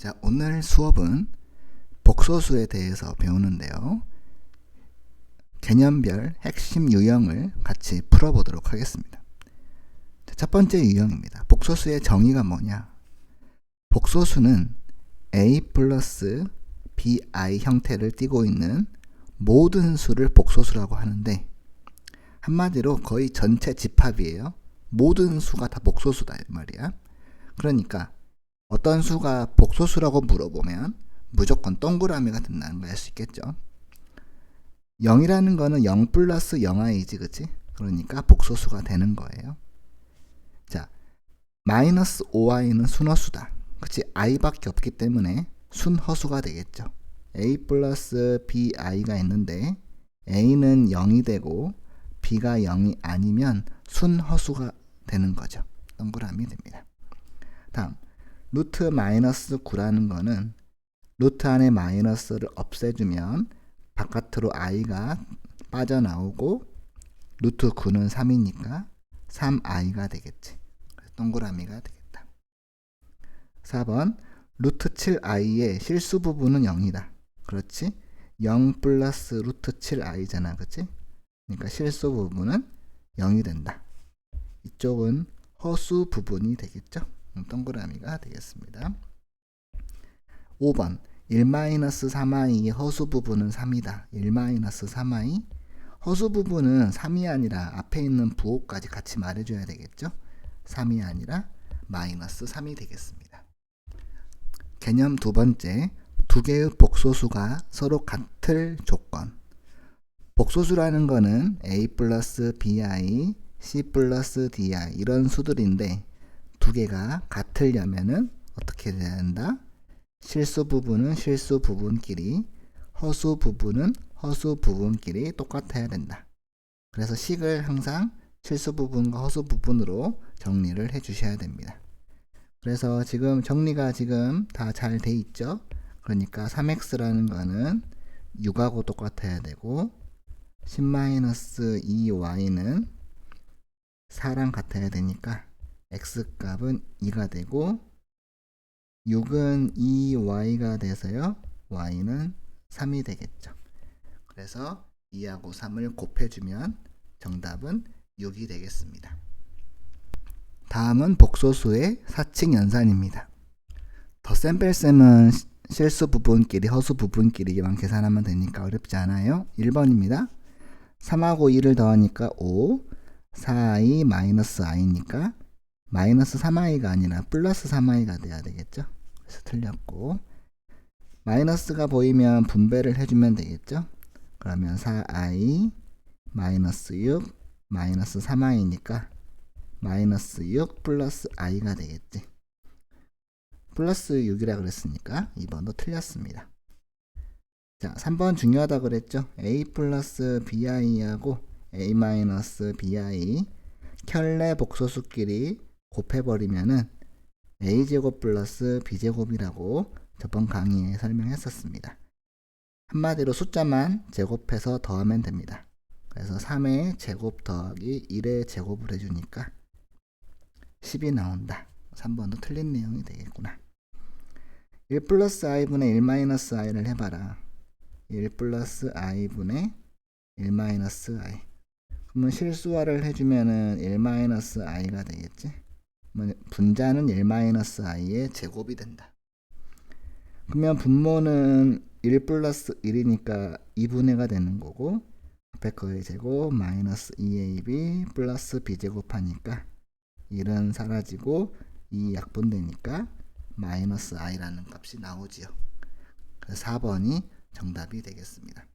자, 오늘 수업은 복소수에 대해서 배우는데요. 개념별 핵심 유형을 같이 풀어보도록 하겠습니다. 자, 첫 번째 유형입니다. 복소수의 정의가 뭐냐? 복소수는 a 플러스 bi 형태를 띠고 있는 모든 수를 복소수라고 하는데 한마디로 거의 전체 집합이에요. 모든 수가 다 복소수다 이 말이야. 그러니까 어떤 수가 복소수라고 물어보면 무조건 동그라미가 된다는 걸 알 수 있겠죠. 0이라는 거는 0 플러스 0i지 그치? 그러니까 복소수가 되는 거예요. 자, 마이너스 5i는 순허수다. 그치? i밖에 없기 때문에 순허수가 되겠죠. a 플러스 bi가 있는데 a는 0이 되고 b가 0이 아니면 순허수가 되는 거죠. 동그라미 됩니다. 다음 루트 마이너스 9라는 거는 루트 안에 마이너스를 없애주면 바깥으로 i가 빠져나오고 루트 9는 3이니까 3i가 되겠지. 동그라미가 되겠다. 4번 루트 7i의 실수 부분은 0이다. 그렇지? 0 플러스 루트 7i잖아. 그치? 그러니까 실수 부분은 0이 된다. 이쪽은 허수 부분이 되겠죠? 동그라미가 되겠습니다. 5번 1-3i의 허수 부분은 3이다. 1-3i 허수 부분은 3이 아니라 앞에 있는 부호까지 같이 말해줘야 되겠죠? 3이 아니라 마이너스 3이 되겠습니다. 개념 두 번째, 두 개의 복소수가 서로 같을 조건. 복소수라는 거는 a 플러스 bi, c 플러스 di 이런 수들인데 두 개가 같으려면은 어떻게 돼야 된다? 실수 부분은 실수 부분끼리, 허수 부분은 허수 부분끼리 똑같아야 된다. 그래서 식을 항상 실수 부분과 허수 부분으로 정리를 해 주셔야 됩니다. 그래서 지금 정리가 지금 다 잘 돼 있죠? 그러니까 3x라는 거는 6하고 똑같아야 되고 10-2y는 4랑 같아야 되니까 x값은 2가 되고 6은 2y가 돼서요. y는 3이 되겠죠. 그래서 2하고 3을 곱해주면 정답은 6이 되겠습니다. 다음은 복소수의 사칙 연산입니다. 덧셈뺄셈은 실수 부분끼리 허수 부분끼리만 계산하면 되니까 어렵지 않아요. 1번입니다. 3하고 2를 더하니까 5, 4i 마이너스 i니까 마이너스 3i가 아니라 플러스 3i가 돼야 되겠죠. 그래서 틀렸고 마이너스가 보이면 분배를 해주면 되겠죠. 그러면 4i 마이너스 6 마이너스 3i니까 마이너스 6 플러스 i가 되겠지. 플러스 6이라 그랬으니까 2번도 틀렸습니다. 자, 3번 중요하다 그랬죠. a 플러스 bi하고 a 마이너스 bi 켤레 복소수끼리 곱해버리면은 a제곱 플러스 b제곱이라고 저번 강의에 설명했었습니다. 한마디로 숫자만 제곱해서 더하면 됩니다. 그래서 3의 제곱 더하기 1의 제곱을 해주니까 10이 나온다. 3번도 틀린 내용이 되겠구나. 1 플러스 i분의 1 마이너스 i를 해봐라. 1 플러스 i분의 1 마이너스 i. 그러면 실수화를 해주면은 1 마이너스 i가 되겠지. 분자는 1 마이너스 i의 제곱이 된다. 그러면 분모는 1 플러스 1이니까 2분의가 되는 거고 앞에 거의 제곱 마이너스 2ab 플러스 b제곱 하니까 1은 사라지고 2 약분되니까 마이너스 i라는 값이 나오지요. 그래서 4번이 정답이 되겠습니다.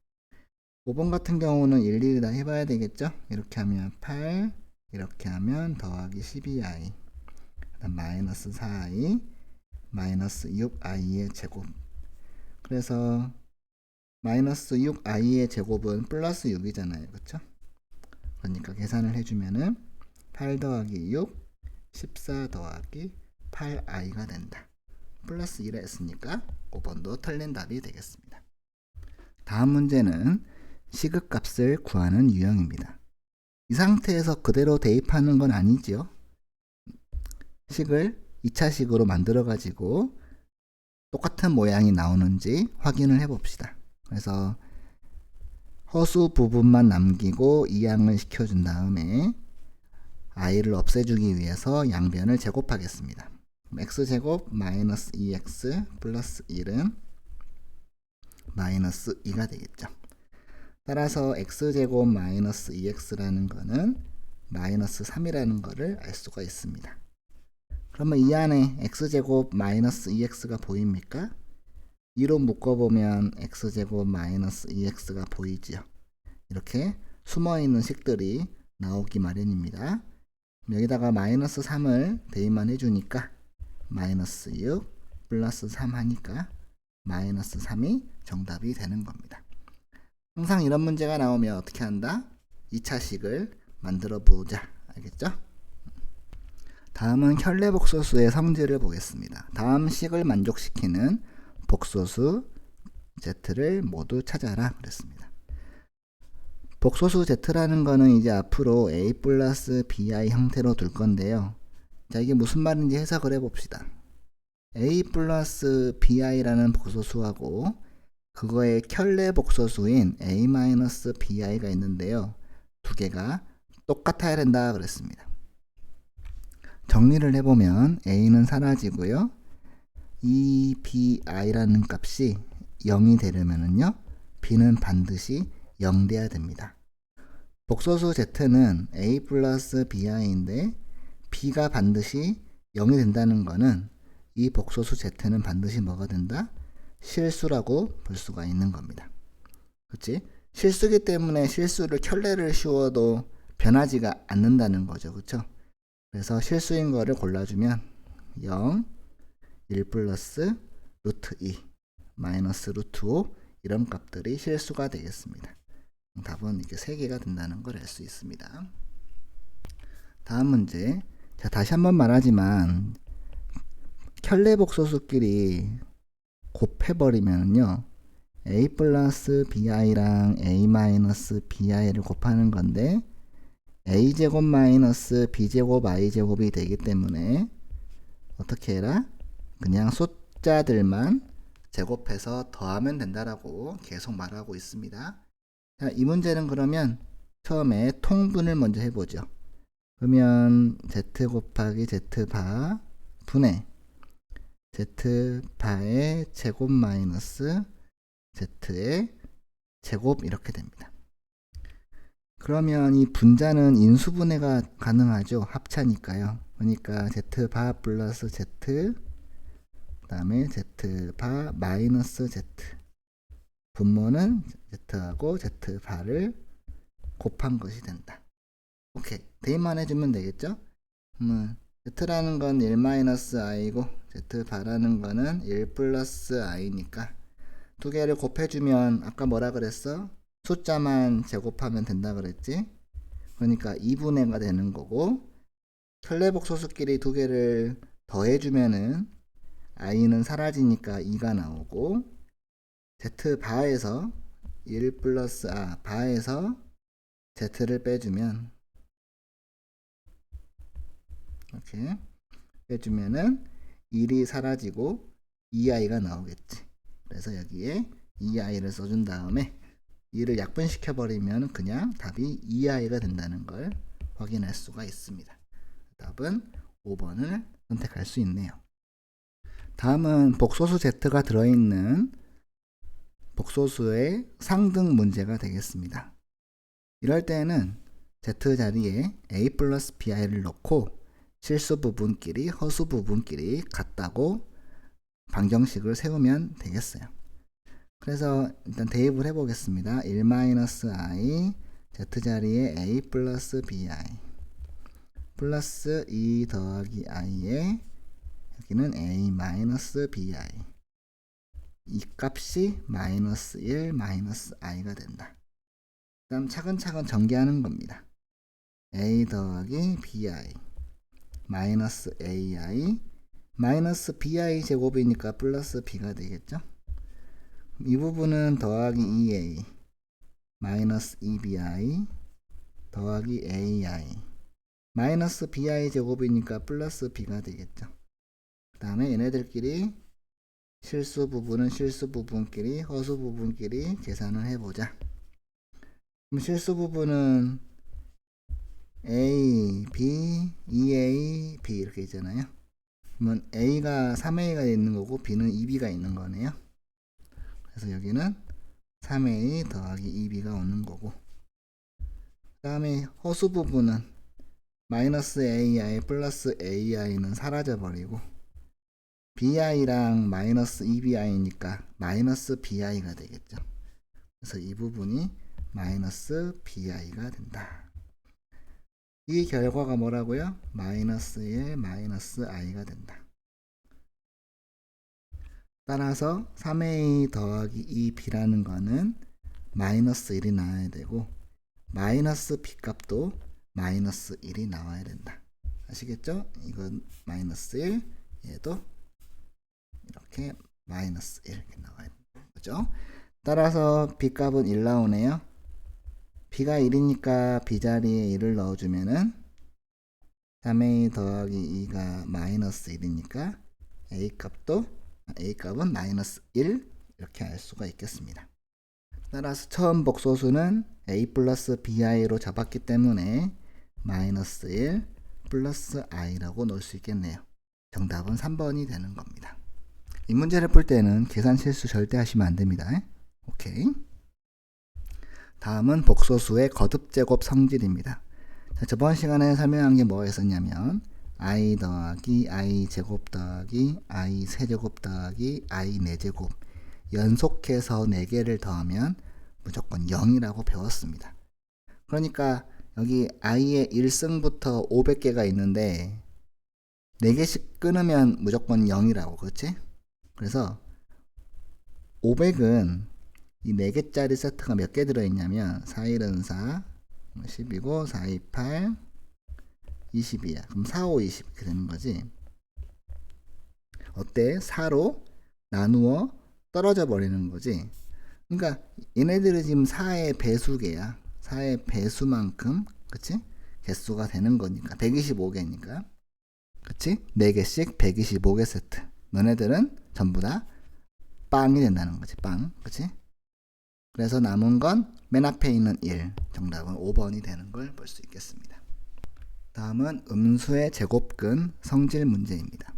5번 같은 경우는 일일이 다 해봐야 되겠죠? 이렇게 하면 8, 이렇게 하면 더하기 12i, 마이너스 4i, 마이너스 6i의 제곱. 그래서 마이너스 6i의 제곱은 플러스 6이잖아요. 그쵸? 그러니까 계산을 해주면은 8 더하기 6, 14 더하기 8i가 된다. 플러스 1을 했으니까 5번도 틀린 답이 되겠습니다. 다음 문제는 시급값을 구하는 유형입니다. 이 상태에서 그대로 대입하는 건 아니지요. 식을 2차식으로 만들어 가지고 똑같은 모양이 나오는지 확인을 해 봅시다. 그래서 허수 부분만 남기고 이항을 시켜준 다음에 i를 없애주기 위해서 양변을 제곱하겠습니다. x제곱 마이너스 2x 플러스 1은 마이너스 2가 되겠죠. 따라서 x제곱 마이너스 2x라는 거는 마이너스 3이라는 거를 알 수가 있습니다. 그러면 이 안에 x제곱 마이너스 2x가 보입니까? 2로 묶어보면 x제곱 마이너스 2x가 보이지요. 이렇게 숨어있는 식들이 나오기 마련입니다. 여기다가 마이너스 3을 대입만 해주니까 마이너스 6 플러스 3 하니까 마이너스 3이 정답이 되는 겁니다. 항상 이런 문제가 나오면 어떻게 한다? 2차식을 만들어 보자. 알겠죠? 다음은 혈내 복소수의 성질을 보겠습니다. 다음 식을 만족시키는 복소수 z를 모두 찾아라 그랬습니다. 복소수 z라는 거는 이제 앞으로 a 플러스 bi 형태로 둘 건데요. 자 이게 무슨 말인지 해석을 해봅시다. a 플러스 bi라는 복소수하고 그거의 켤레 복소수인 a 마이너스 bi가 있는데요. 두 개가 똑같아야 된다 그랬습니다. 정리를 해보면 a는 사라지고요. 이 bi라는 값이 0이 되려면은요. b는 반드시 0 돼야 됩니다. 복소수 z는 a 플러스 bi인데 b가 반드시 0이 된다는 거는 이 복소수 z는 반드시 뭐가 된다? 실수라고 볼 수가 있는 겁니다. 그치? 실수기 때문에 실수를 켤레를 씌워도 변하지가 않는다는 거죠. 그쵸? 그래서 실수인 거를 골라주면 0, 1 플러스 루트 2, 마이너스 루트 5 이런 값들이 실수가 되겠습니다. 답은 이렇게 3개가 된다는 걸 알 수 있습니다. 다음 문제. 자, 다시 한번 말하지만 켤레 복소수끼리 곱해버리면요. a 플러스 bi랑 a 마이너스 bi를 곱하는 건데 a제곱 마이너스 b제곱 i제곱이 되기 때문에 어떻게 해라? 그냥 숫자들만 제곱해서 더하면 된다라고 계속 말하고 있습니다. 자, 이 문제는 그러면 처음에 통분을 먼저 해보죠. 그러면 z 곱하기 z바 분의 z바의 제곱 마이너스 z의 제곱 이렇게 됩니다. 그러면 이 분자는 인수분해가 가능하죠. 합차니까요. 그러니까 z바 플러스 z 그 다음에 z바 마이너스 z 분모는 z하고 z바를 곱한 것이 된다. 오케이. 대입만 해주면 되겠죠? 그러면 z라는 건 1-i고 z바라는 거는 1 플러스 i니까 두 개를 곱해주면 아까 뭐라 그랬어? 숫자만 제곱하면 된다 그랬지? 그러니까 2분의 가 되는 거고 켤레복 소수끼리 두 개를 더해주면은 i는 사라지니까 2가 나오고 z 바에서 1 플러스 아 바에서 z를 빼주면 이렇게 빼주면은 1이 사라지고 2i가 나오겠지. 그래서 여기에 2i를 써준 다음에 2를 약분시켜 버리면 그냥 답이 2i가 된다는 걸 확인할 수가 있습니다. 답은 5번을 선택할 수 있네요. 다음은 복소수 z가 들어있는 복소수의 상등 문제가 되겠습니다. 이럴 때는 z 자리에 a 플러스 bi를 넣고 실수 부분끼리 허수 부분끼리 같다고 방정식을 세우면 되겠어요. 그래서 일단 대입을 해보겠습니다. 1-i z 자리에 a 플러스 bi 플러스 2 더하기 i에 여기는 a 마이너스 bi 이 값이 마이너스 1 마이너스 i가 된다. 그 다음 차근차근 전개하는 겁니다. a 더하기 bi 마이너스 ai 마이너스 bi 제곱이니까 플러스 b가 되겠죠? 이 부분은 더하기 2a 마이너스 2bi 더하기 ai 마이너스 bi 제곱이니까 플러스 b가 되겠죠. 그 다음에 얘네들끼리 실수 부분은 실수 부분끼리, 허수 부분끼리 계산을 해보자. 그럼 실수 부분은 A, B, 2A, B 이렇게 있잖아요. 그러면 A가 3A가 있는 거고 B는 2B가 있는 거네요. 그래서 여기는 3A 더하기 2B가 오는 거고 그 다음에 허수 부분은 마이너스 AI 플러스 AI는 사라져 버리고 BI랑 마이너스 2BI니까 마이너스 BI가 되겠죠. 그래서 이 부분이 마이너스 BI가 된다. 이 결과가 뭐라고요? 마이너스 1 마이너스 i가 된다. 따라서 3a 더하기 2b라는 거는 마이너스 1이 나와야 되고 마이너스 b 값도 마이너스 1이 나와야 된다. 아시겠죠? 이건 마이너스 1, 얘도 이렇게 마이너스 1 이렇게 나와야 되는 거죠. 따라서 b 값은 1 나오네요. b가 1이니까 b 자리에 1을 넣어주면은 3a 더하기 2가 마이너스 1이니까 a 값도 a 값은 마이너스 1 이렇게 알 수가 있겠습니다. 따라서 처음 복소수는 a 플러스 bi로 잡았기 때문에 마이너스 1 플러스 i라고 넣을 수 있겠네요. 정답은 3번이 되는 겁니다. 이 문제를 풀 때는 계산 실수 절대 하시면 안 됩니다. 오케이. 다음은 복소수의 거듭 제곱 성질입니다. 자, 저번 시간에 설명한 게 뭐였었냐면 i 더하기 i 제곱 더하기 i 세제곱 더하기 i 네제곱 연속해서 4개를 더하면 무조건 0이라고 배웠습니다. 그러니까 여기 i의 1승부터 500개가 있는데 4개씩 끊으면 무조건 0이라고 그렇지? 그래서 500은 이 4개짜리 세트가 몇 개 들어있냐면 4, 1은 4, 10이고 4, 2, 8, 20이야. 그럼 4, 5, 20 이렇게 되는 거지. 어때? 4로 나누어 떨어져 버리는 거지. 그러니까 얘네들은 지금 4의 배수개야. 4의 배수만큼 그치? 개수가 되는 거니까 125개니까 그치? 4개씩 125개 세트 너네들은 전부 다 빵이 된다는 거지 빵 그치? 그래서 남은 건 맨 앞에 있는 1 정답은 5번이 되는 걸 볼 수 있겠습니다. 다음은 음수의 제곱근 성질 문제입니다.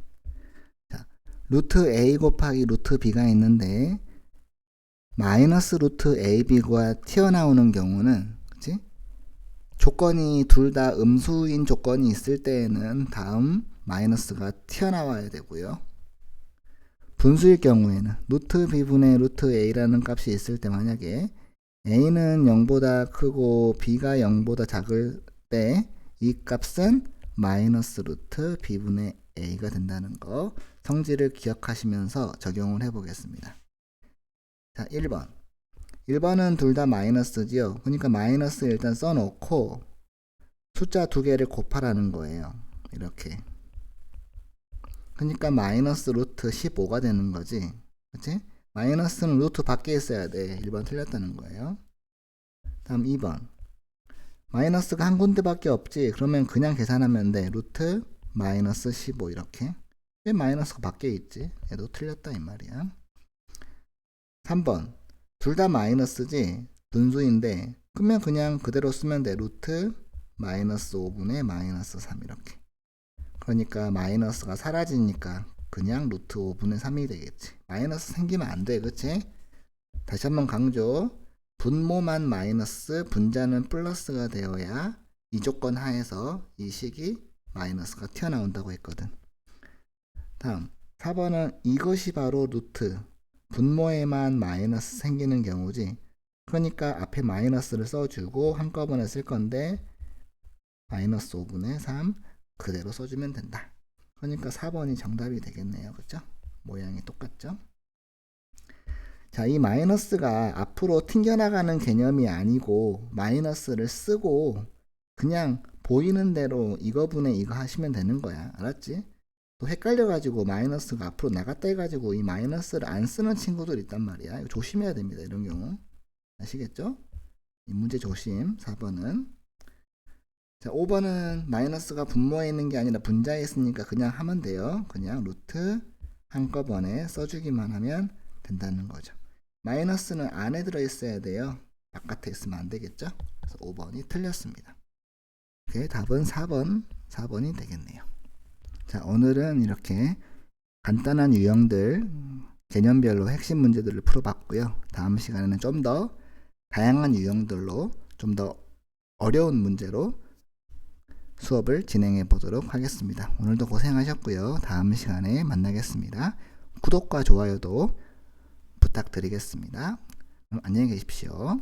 자, 루트 a 곱하기 루트 b가 있는데 마이너스 루트 ab가 튀어나오는 경우는 그치? 조건이 둘 다 음수인 조건이 있을 때에는 다음 마이너스가 튀어나와야 되고요. 분수일 경우에는 루트 b분의 루트 a라는 값이 있을 때 만약에 a는 0보다 크고 b가 0보다 작을 때 이 값은 마이너스 루트 b분의 a가 된다는 거 성질을 기억하시면서 적용을 해 보겠습니다. 자, 1번. 1번은 둘 다 마이너스지요. 그러니까 마이너스 일단 써놓고 숫자 두 개를 곱하라는 거예요. 이렇게. 그러니까 마이너스 루트 15가 되는 거지. 그치? 마이너스는 루트 밖에 있어야 돼. 1번 틀렸다는 거예요. 다음 2번. 마이너스가 한 군데밖에 없지. 그러면 그냥 계산하면 돼. 루트 마이너스 15 이렇게. 왜 마이너스가 밖에 있지? 얘도 틀렸다 이 말이야. 3번. 둘 다 마이너스지. 분수인데 그러면 그냥 그대로 쓰면 돼. 루트 마이너스 5분의 마이너스 3 이렇게. 그러니까 마이너스가 사라지니까 그냥 루트 5분의 3이 되겠지. 마이너스 생기면 안 돼. 그치? 다시 한번 강조. 분모만 마이너스, 분자는 플러스가 되어야 이 조건 하에서 이 식이 마이너스가 튀어나온다고 했거든. 다음 4번은 이것이 바로 루트 분모에만 마이너스 생기는 경우지. 그러니까 앞에 마이너스를 써주고 한꺼번에 쓸 건데 마이너스 5분의 3 그대로 써주면 된다. 그러니까 4번이 정답이 되겠네요. 그죠? 모양이 똑같죠? 자, 이 마이너스가 앞으로 튕겨나가는 개념이 아니고 마이너스를 쓰고 그냥 보이는 대로 이거분의 이거 하시면 되는 거야. 알았지? 또 헷갈려가지고 마이너스가 앞으로 나갔다 해가지고 이 마이너스를 안 쓰는 친구들 있단 말이야. 이거 조심해야 됩니다. 이런 경우. 아시겠죠? 이 문제 조심. 4번은. 자, 5번은 마이너스가 분모에 있는 게 아니라 분자에 있으니까 그냥 하면 돼요. 그냥 루트 한꺼번에 써주기만 하면 된다는 거죠. 마이너스는 안에 들어있어야 돼요. 바깥에 있으면 안 되겠죠? 그래서 5번이 틀렸습니다. 그 답은 4번, 4번이 되겠네요. 자, 오늘은 이렇게 간단한 유형들, 개념별로 핵심 문제들을 풀어봤고요. 다음 시간에는 좀 더 다양한 유형들로 좀 더 어려운 문제로 수업을 진행해 보도록 하겠습니다. 오늘도 고생하셨고요. 다음 시간에 만나겠습니다. 구독과 좋아요도 부탁드리겠습니다. 안녕히 계십시오.